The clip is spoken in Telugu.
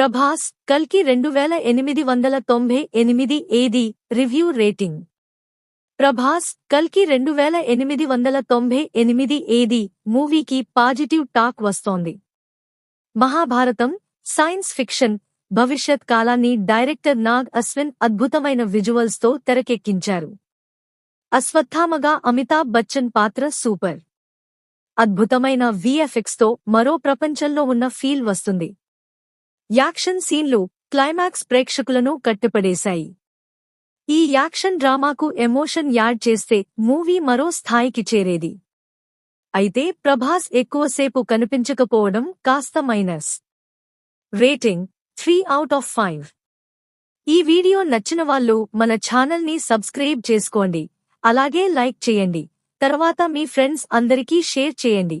ప్రభాస్ కల్కి రెండు వేల ఎనిమిది వందల తొంభై ఎనిమిది ఏది? Review rating. ప్రభాస్ కల్కి రెండు వేల ఎనిమిది వందల తొంభై ఎనిమిది ఏది? మూవీకి పాజిటివ్ టాక్ వస్తోంది. మహాభారతం సైన్స్ ఫిక్షన్ భవిష్యత్ కాలాన్ని డైరెక్టర్ నాగ్ అశ్విన్ అద్భుతమైన విజువల్స్తో తెరకెక్కించారు. అశ్వత్థామగా అమితాబ్ బచ్చన్ పాత్ర సూపర్. అద్భుతమైన విఎఫ్ఎక్స్తో మరో ప్రపంచంలో ఉన్న ఫీల్ వస్తుంది. యాక్షన్ సీన్లు క్లైమాక్స్ ప్రేక్షకులను కట్టుపడేశాయి. ఈ యాక్షన్ డ్రామాకు ఎమోషన్ యాడ్ చేస్తే మూవీ మరో స్థాయికి చేరేది. అయితే ప్రభాస్ ఎక్కువసేపు కనిపించకపోవడం కాస్త minus. Rating three out of five. ఈ వీడియో నచ్చిన వాళ్ళు మన ఛానల్ని సబ్స్క్రైబ్ చేసుకోండి. అలాగే లైక్ చేయండి. తర్వాత మీ ఫ్రెండ్స్ అందరికీ షేర్ చేయండి.